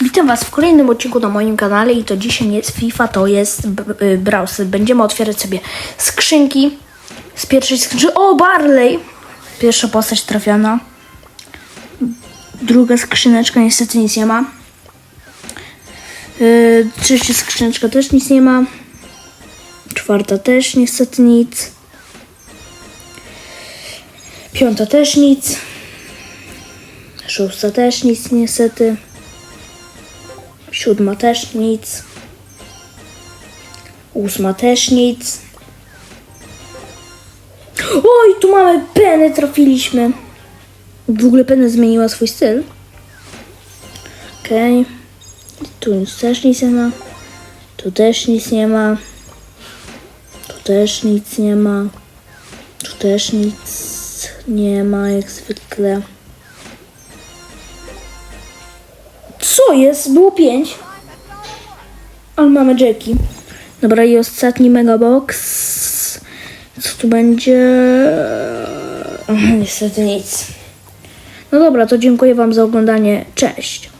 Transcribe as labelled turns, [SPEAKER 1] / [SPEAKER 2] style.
[SPEAKER 1] Witam Was w kolejnym odcinku na moim kanale i to dzisiaj nie jest FIFA, to jest y, Browser. Będziemy otwierać sobie skrzynki. Z pierwszej skrzynki... O, Barley! Pierwsza postać trafiona. Druga skrzyneczka niestety nic nie ma. Yy, trzecia skrzyneczka też nic nie ma. Czwarta też niestety nic. Piąta też nic. Szósta też nic niestety. Siódma też nic. Ósma też nic. Oj, tu mamy Penę, trafiliśmy. W ogóle Penę zmieniła swój styl. Okej. Tu nic też nic nie ma. Tu też nic nie ma. Tu też nic nie ma. Tu też nic nie ma, jak zwykle. Co jest? Było pięć. Ale mamy Jackie. Dobra, i ostatni megabox. Co tu będzie? Niestety nic. No dobra, to dziękuję Wam za oglądanie. Cześć.